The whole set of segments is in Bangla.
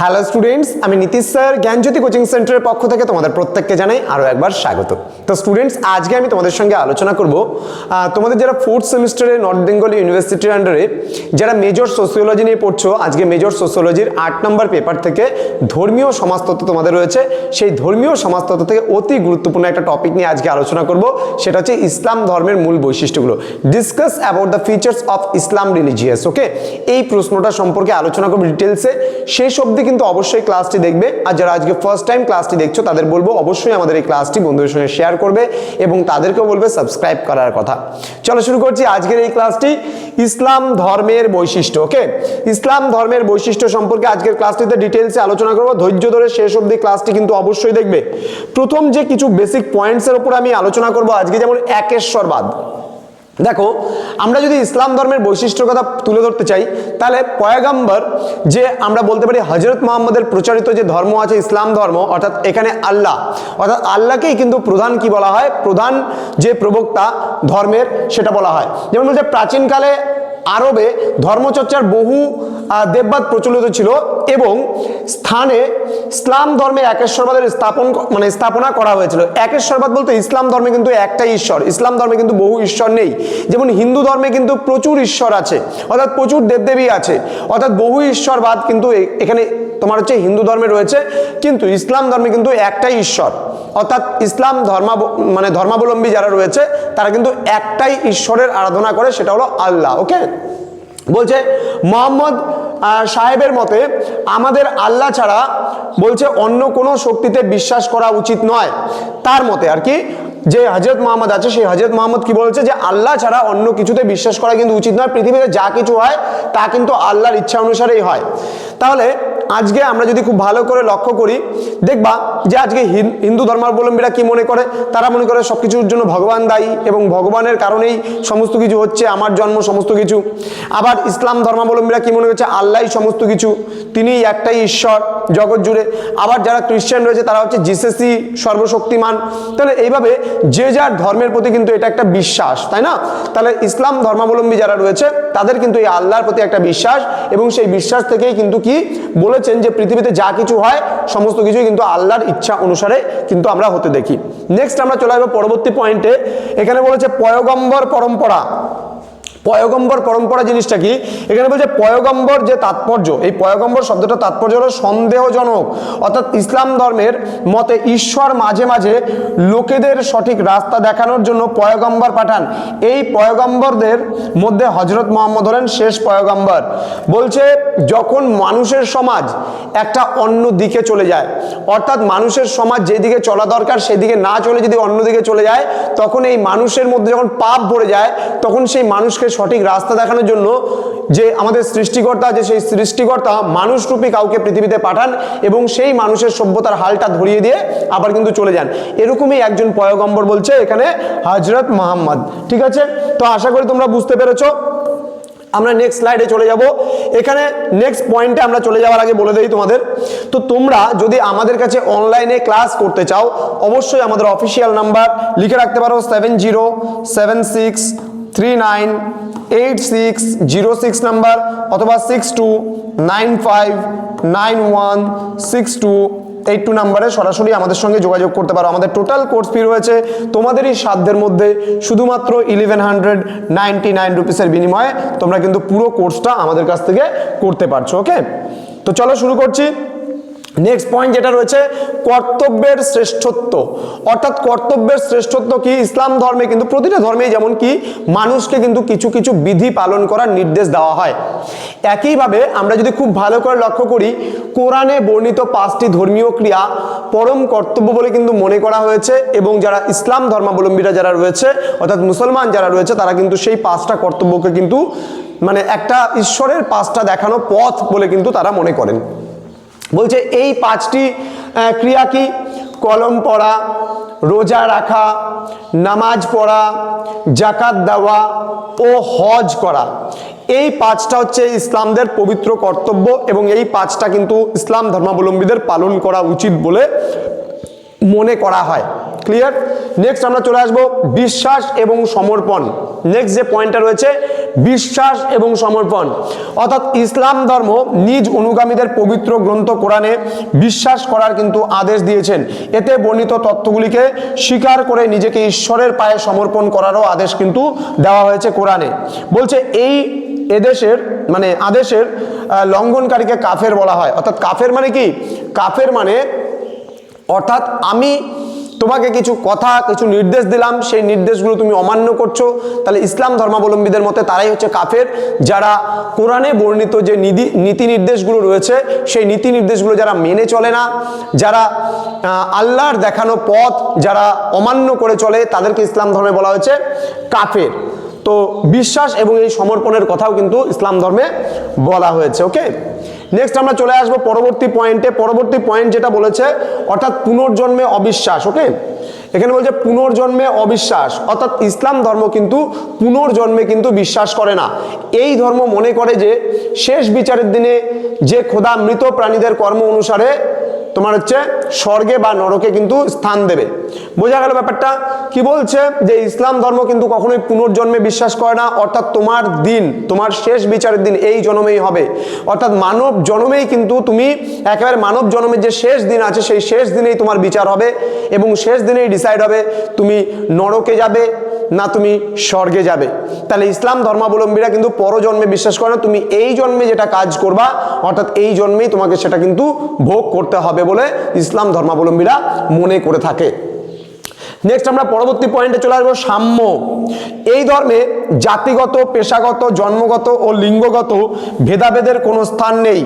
হ্যালো স্টুডেন্টস আমি নীতিশ স্যার, জ্ঞানজ্যোতি কোচিং সেন্টারের পক্ষ থেকে তোমাদের প্রত্যেককে জানাই আরও একবার স্বাগত। তো স্টুডেন্টস আজকে আমি তোমাদের সঙ্গে আলোচনা করব তোমাদের যারা ফোর্থ সেমিস্টারে নর্থ বেঙ্গল ইউনিভার্সিটির আন্ডারে যারা মেজর সোসিওলজি নিয়ে পড়ছো, আজকে মেজর সোসিওলজির আট নম্বর পেপার থেকে ধর্মীয় সমাজতত্ত্ব তোমাদের রয়েছে। সেই ধর্মীয় সমাজতত্ত্ব থেকে অতি গুরুত্বপূর্ণ একটা টপিক নিয়ে আজকে আলোচনা করব, সেটা হচ্ছে ইসলাম ধর্মের মূল বৈশিষ্ট্যগুলো। Discuss about the features of Islam religious okay এই প্রশ্নটা সম্পর্কে আলোচনা করব ডিটেলসে শেষ অবধি কিন্তু অবশ্যই ক্লাসটি দেখবে। আর যারা আজকে ফার্স্ট টাইম ক্লাসটি দেখছ, তাদের বলব অবশ্যই আমাদের এই ক্লাসটি বন্ধুদের সঙ্গে শেয়ার করবে এবং তাদেরকেও বলবে সাবস্ক্রাইব করার কথা। চলো শুরু করছি আজকের এই ক্লাসটি ইসলাম ধর্মের বৈশিষ্ট্য ওকে ইসলাম ধর্মের বৈশিষ্ট্য সম্পর্কে আজকের ক্লাসটিতে ডিটেলসে আলোচনা করব। ধৈর্য ধরে শেষ অবধি ক্লাসটি কিন্তু অবশ্যই দেখবে। প্রথম যে কিছু বেসিক পয়েন্টসের উপর আমি আলোচনা করব আজকে, যেমন একেশ্বরবাদ। দেখো, আমরা যদি ইসলাম ধর্মের বৈশিষ্ট্য কথা তুলে ধরতে চাই, তাহলে পয়গাম্বর যে আমরা বলতে পারি হজরত মোহাম্মদের প্রচারিত যে ধর্ম আছে, ইসলাম ধর্ম, অর্থাৎ এখানে আল্লাহ, অর্থাৎ আল্লাহকেই কিন্তু প্রধান কি বলা হয়? প্রধান যে প্রবক্তা ধর্মের, সেটা বলা হয়। যেমন বলছে প্রাচীনকালে আরবে ধর্মচর্চার বহু দেববাদ প্রচলিত ছিল এবং স্থানে ইসলাম ধর্মে একেশ্বরবাদের স্থাপন মানে স্থাপনা করা হয়েছিল। একেশ্বরবাদ বলতে ইসলাম ধর্মে কিন্তু একটাই ঈশ্বর। ইসলাম ধর্মে কিন্তু বহু ঈশ্বর নেই। যেমন হিন্দু ধর্মে কিন্তু প্রচুর ঈশ্বর আছে, অর্থাৎ প্রচুর দেবদেবী আছে, অর্থাৎ বহু ঈশ্বরবাদ কিন্তু এখানে তোমার হচ্ছে হিন্দু ধর্মে রয়েছে, কিন্তু ইসলাম ধর্মে কিন্তু একটাই ঈশ্বর। অর্থাৎ ইসলাম ধর্মা মানে ধর্মাবলম্বী যারা রয়েছে, তারা কিন্তু একটাই ঈশ্বরের আরাধনা করে, সেটা হলো আল্লাহ, ওকে? বলছে, মোহাম্মদ সাহেবের মতে আমাদের আল্লাহ ছাড়া বলছে অন্য কোনো শক্তিতে বিশ্বাস করা উচিত নয়। তার মতে আর কি, যে হজরত মোহাম্মদ আছে, সেই হজরত মোহাম্মদ কি বলছে যে আল্লাহ ছাড়া অন্য কিছুতে বিশ্বাস করা কিন্তু উচিত নয়। পৃথিবীতে যা কিছু হয়, তা কিন্তু আল্লাহর ইচ্ছা অনুসারেই হয়। তাহলে আজকে আমরা যদি খুব ভালো করে লক্ষ্য করি, দেখবা যে আজকে হিন- হিন্দু ধর্মাবলম্বীরা কি মনে করে? তারা মনে করে সব কিছুর জন্য ভগবান দায়ী এবং ভগবানের কারণেই সমস্ত কিছু হচ্ছে আমার জন্ম সমস্ত কিছু। আবার ইসলাম ধর্মাবলম্বীরা কি মনে করছে? আল্লাহই সমস্ত কিছু, তিনিই একটাই ঈশ্বর জগৎ জুড়ে। আবার যারা খ্রিস্টান রয়েছে, তারা হচ্ছে জিসেসি সর্বশক্তিমান। তাহলে এইভাবে যে যার ধর্মের প্রতি কিন্তু এটা একটা বিশ্বাস, তাই না? তাহলে ইসলাম ধর্মাবলম্বী যারা রয়েছে, তাদের কিন্তু এই আল্লাহর প্রতি একটা বিশ্বাস এবং সেই বিশ্বাস থেকেই কিন্তু কি বলেছেন যে পৃথিবীতে যা কিছু হয়, সমস্ত কিছুই কিন্তু আল্লাহর ইচ্ছা অনুসারে কিন্তু আমরা হতে দেখি। নেক্সট আমরা চলে আসব পরবর্তী পয়েন্টে এখানে বলেছে পয়গম্বর পরম্পরা। পয়গম্বর পরম্পরা জিনিসটা কি? এখানে বলছে পয়গম্বর যে তাৎপর্য, এই পয়গম্বর শব্দটা তাৎপর্য হলো সন্দেহজনক। অর্থাৎ ইসলাম ধর্মের মতে ঈশ্বর মাঝে মাঝে লোকেদের সঠিক রাস্তা দেখানোর জন্য পয়গম্বর পাঠান। এই পয়গম্বরদের মধ্যে হজরত মোহাম্মদ হলেন শেষ পয়গম্বর। বলছে যখন মানুষের সমাজ একটা অন্য দিকে চলে যায়, অর্থাৎ মানুষের সমাজ যেদিকে চলা দরকার সেদিকে না চলে যদি অন্য দিকে চলে যায়, তখন এই মানুষের মধ্যে যখন পাপ ভরে যায়, তখন সেই মানুষকে সঠিক রাস্তা দেখানোর জন্য যে আমাদের সৃষ্টিকর্তা, যে সেই সৃষ্টিকর্তা মানুষরূপী কাউকে পৃথিবীতে পাঠান এবং সেই মানুষের সভ্যতার হালটা ধরিয়ে দিয়ে আবার কিন্তু চলে যান। এরকমই একজন পয়গম্বর বলছে এখানে হজরত মোহাম্মদ। ঠিক আছে? তো আশা করি তোমরা বুঝতে পেরেছ। আমরা নেক্সট স্লাইডে চলে যাব। এখানে নেক্সট পয়েন্টে আমরা চলে যাওয়ার আগে বলে দিই তোমাদের। তো তোমরা যদি আমাদের কাছে অনলাইনে ক্লাস করতে চাও, অবশ্যই আমাদের অফিসিয়াল নাম্বার লিখে রাখতে পারো seven zero seven six three nine eight six zero six number অথবা six two nine five nine one six two এই টু নাম্বারে সরাসরি আমাদের সঙ্গে যোগাযোগ করতে পারো। আমাদের টোটাল কোর্স ফি রয়েছে তোমাদেরই সাধ্যের মধ্যে শুধুমাত্র ইলেভেন হান্ড্রেড নাইনটি নাইন রুপিসের বিনিময়ে তোমরা কিন্তু পুরো কোর্সটা আমাদের কাছ থেকে করতে পারছ ওকে তো চলো শুরু করছি। নেক্সট পয়েন্ট যেটা রয়েছে, কর্তব্যের শ্রেষ্ঠত্ব। অর্থাৎ কর্তব্যের শ্রেষ্ঠত্ব কি? ইসলাম ধর্মে কিন্তু প্রতিটা ধর্মেই যেমন কি, মানুষকে কিন্তু কিছু কিছু বিধি পালন করার নির্দেশ দেওয়া হয়। একইভাবে আমরা যদি খুব ভালো করে লক্ষ্য করি, কোরআনে বর্ণিত পাঁচটি ধর্মীয় ক্রিয়া পরম কর্তব্য বলে কিন্তু মনে করা হয়েছে এবং যারা ইসলাম ধর্মাবলম্বীরা যারা রয়েছে, অর্থাৎ মুসলমান যারা রয়েছে, তারা কিন্তু সেই পাঁচটা কর্তব্যকে কিন্তু মানে একটা ঈশ্বরের পাঁচটা দেখানো পথ বলে কিন্তু তারা মনে করেন। বলছে, এই পাঁচটি ক্রিয়া কি? কলম পড়া, রোজা রাখা, নামাজ পড়া জাকাত দেওয়া ও হজ করা। এই পাঁচটা হচ্ছে ইসলামদের পবিত্র কর্তব্য এবং এই পাঁচটা কিন্তু ইসলাম ধর্মাবলম্বীদের পালন করা উচিত বলে মনে করা হয়। ক্লিয়ার নেক্সট আমরা চলে আসব, বিশ্বাস এবং সমর্পণ। নেক্সট যে পয়েন্টটা রয়েছে বিশ্বাস এবং সমর্পণ। অর্থাৎ ইসলাম ধর্ম নিজ অনুগামীদের পবিত্র গ্রন্থ কোরআনে বিশ্বাস করার কিন্তু আদেশ দিয়েছেন। এতে বর্ণিত তথ্যগুলিকে স্বীকার করে নিজেকে ঈশ্বরের পায়ে সমর্পণ করারও আদেশ কিন্তু দেওয়া হয়েছে কোরআনে। বলছে, এই এদেশের মানে আদেশের লঙ্ঘনকারীকে কাফের বলা হয়। অর্থাৎ কাফের মানে কি? কাফের মানে অর্থাৎ আমি তোমাকে কিছু কথা, কিছু নির্দেশ দিলাম, সেই নির্দেশগুলো তুমি অমান্য করছ। তাহলে ইসলাম ধর্মাবলম্বীদের মতে তারাই হচ্ছে কাফের, যারা কোরআনে বর্ণিত যে নীতি নীতি নির্দেশগুলো রয়েছে, সেই নীতি নির্দেশগুলো যারা মেনে চলে না, যারা আল্লাহর দেখানো পথ যারা অমান্য করে চলে, তাদেরকে ইসলাম ধর্মে বলা হয়েছে কাফের। তো বিশ্বাস এবং এই সমর্পণের কথাও কিন্তু ইসলাম ধর্মে বলা হয়েছে ওকে নেক্সট আমরা চলে আসব পরবর্তী পয়েন্টে পরবর্তী পয়েন্ট যেটা বলেছে, অর্থাৎ পুনর্জন্মে অবিশ্বাস ওকে এখানে বলছে পুনর্জন্মে অবিশ্বাস, অর্থাৎ ইসলাম ধর্ম কিন্তু পুনর্জন্মে কিন্তু বিশ্বাস করে না। এই ধর্ম মনে করে যে, শেষ বিচারের দিনে যে খোদা মৃত প্রাণীদের কর্ম অনুসারে তোমার হচ্ছে স্বর্গে বা নরকে কিন্তু স্থান দেবে। বোঝা গেল ব্যাপারটা? কি বলছে? যে ইসলাম ধর্ম কিন্তু কখনোই পুনর্জন্মে বিশ্বাস করে না, অর্থাৎ তোমার দিন, তোমার শেষ বিচারের দিন এই জন্মেই হবে। অর্থাৎ মানব জন্মেই কিন্তু তুমি একেবারে মানব জন্মের যে শেষ দিন আছে, সেই শেষ দিনেই তোমার বিচার হবে এবং শেষ দিনেই ডিসাইড হবে তুমি নরকে যাবে না তুমি স্বর্গে যাবে। তাহলে ইসলাম ধর্মাবলম্বীরা কিন্তু পরজন্মে বিশ্বাস করে না, তুমি এই জন্মে যেটা কাজ করবা, অর্থাৎ এই জন্মেই তোমাকে সেটা কিন্তু ভোগ করতে হবে বলে ইসলাম ধর্মাবলম্বীরা মনে করে থাকে। নেক্সট আমরা পরবর্তী পয়েন্টে চলে আসব সাম্য। এই ধর্মে জাতিগত, পেশাগত, জন্মগত ও লিঙ্গগত ভেদাভেদের কোনো স্থান নেই।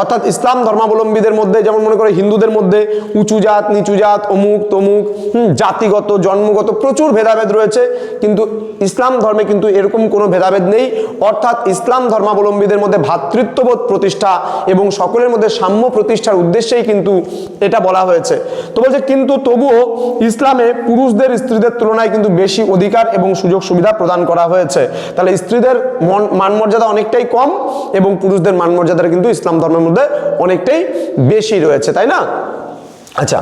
অর্থাৎ ইসলাম ধর্মাবলম্বীদের মধ্যে, যেমন মনে করে হিন্দুদের মধ্যে উঁচু জাত, নিচু জাত, অমুক, তমুক জাতিগত, জন্মগত প্রচুর ভেদাভেদ রয়েছে, কিন্তু ইসলাম ধর্মে কিন্তু এরকম কোনো ভেদাভেদ নেই। অর্থাৎ ইসলাম ধর্মাবলম্বীদের মধ্যে ভ্রাতৃত্ববোধ প্রতিষ্ঠা এবং সকলের মধ্যে সাম্য প্রতিষ্ঠার উদ্দেশ্যেই কিন্তু এটা বলা হয়েছে। তো বলছে, কিন্তু তবুও ইসলামে পুরুষদের স্ত্রীদের তুলনায় কিন্তু বেশি অধিকার এবং সুযোগ সুবিধা প্রদান করা হয়েছে। তাহলে স্ত্রীদের মন মান মর্যাদা অনেকটাই কম এবং পুরুষদের মান মর্যাদাটা কিন্তু ইসলাম ধর্মের মধ্যে অনেকটাই বেশি রয়েছে, তাই না? আচ্ছা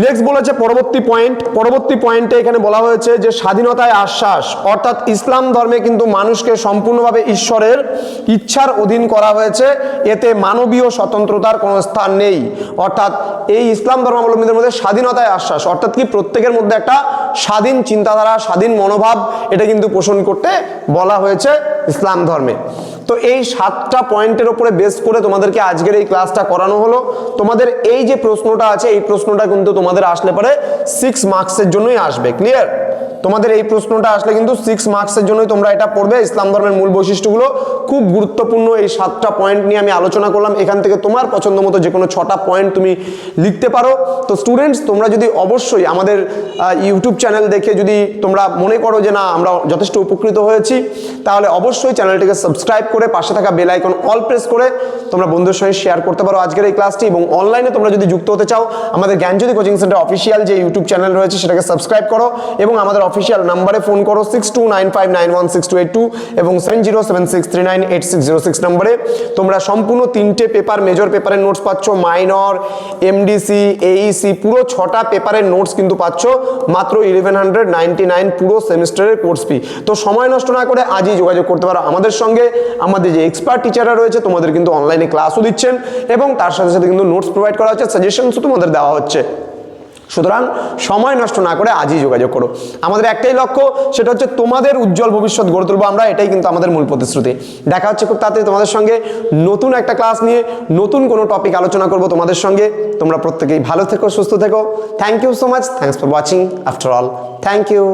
নেক্সট বলেছে পরবর্তী পয়েন্ট পরবর্তী পয়েন্টে এখানে বলা হয়েছে যে স্বাধীনতায় আশ্বাস, অর্থাৎ ইসলাম ধর্মে কিন্তু মানুষকে সম্পূর্ণভাবে ঈশ্বরের ইচ্ছার অধীন করা হয়েছে। এতে মানবীয় স্বতন্ত্রতার কোনো স্থান নেই। অর্থাৎ এই ইসলাম ধর্মাবলম্বীদের মধ্যে স্বাধীনতায় আশ্বাস, অর্থাৎ কি প্রত্যেকের মধ্যে একটা স্বাধীন চিন্তাধারা, স্বাধীন মনোভাব, এটা কিন্তু পোষণ করতে বলা হয়েছে ইসলাম ধর্মে। তো এই সাতটা পয়েন্টের উপরে বেস করে তোমাদেরকে আজকের এই ক্লাসটা করানো হলো। তোমাদের এই যে প্রশ্নটা আছে, এই প্রশ্নটা কিন্তু তোমাদের আসলে পরে সিক্স মার্কসের জন্যই আসবে ক্লিয়ার তোমাদের এই প্রশ্নটা আসলে কিন্তু সিক্স মার্কসের জন্যই তোমরা এটা পড়বে। ইসলাম ধর্মের মূল বৈশিষ্ট্যগুলো খুব গুরুত্বপূর্ণ এই সাতটা পয়েন্ট নিয়ে আমি আলোচনা করলাম। এখান থেকে তোমার পছন্দ মতো যে কোনো ছটা পয়েন্ট তুমি লিখতে পারো। তো স্টুডেন্টস তোমরা যদি অবশ্যই আমাদের ইউটিউব চ্যানেল দেখে যদি তোমরা মনে করো যে না, আমরা যথেষ্ট উপকৃত হয়েছি, তাহলে অবশ্যই চ্যানেলটিকে সাবস্ক্রাইব করে পাশে থাকা বেল আইকন অল প্রেস করে তোমরা বন্ধুদের সঙ্গে শেয়ার করতে পারো আজকের এই ক্লাসটি এবং অনলাইনে তোমরা যদি যুক্ত হতে চাও, আমাদের জ্ঞানজ্যোতি কোচিং সেন্টার অফিসিয়াল যে ইউটিউব চ্যানেল রয়েছে, সেটাকে সাবস্ক্রাইব করো। এবং আমাদের অফিসিয়াল নাম্বারে ফোন করো six two nine five nine one six two eight two এবং seven zero seven six three nine eight six zero six নাম্বারে তোমরা সম্পূর্ণ তিনটে পেপার মেজর পেপারের নোটস পাচ্ছ মাইনর এমডিসি এইসি পুরো ছটা পেপারের নোটস কিন্তু পাচ্ছ, মাত্র ইলেভেন হান্ড্রেড নাইনটি নাইন পুরো সেমিস্টারের কোর্স ফি তো সময় নষ্ট না করে আজই যোগাযোগ করতে পারো আমাদের সঙ্গে। আমাদের যে এক্সপার্ট টিচাররা রয়েছে, তোমাদের কিন্তু অনলাইনে ক্লাসও দিচ্ছেন এবং তার সাথে সাথে কিন্তু নোটস প্রোভাইড করা হচ্ছে সাজেশনসও তোমাদের দেওয়া হচ্ছে। সুতরাং সময় নষ্ট না করে আজই যোগাযোগ করো। আমাদের একটাই লক্ষ্য, সেটা হচ্ছে তোমাদের উজ্জ্বল ভবিষ্যৎ গড়ে তুলবো আমরা, এটাই কিন্তু আমাদের মূল প্রতিশ্রুতি। দেখা হচ্ছে খুব তাড়াতাড়ি তোমাদের সঙ্গে নতুন একটা ক্লাস নিয়ে, নতুন কোনো টপিক আলোচনা করব তোমাদের সঙ্গে। তোমরা প্রত্যেকেই ভালো থেকো, সুস্থ থেকো। Thank you so much thanks for watching after all thank you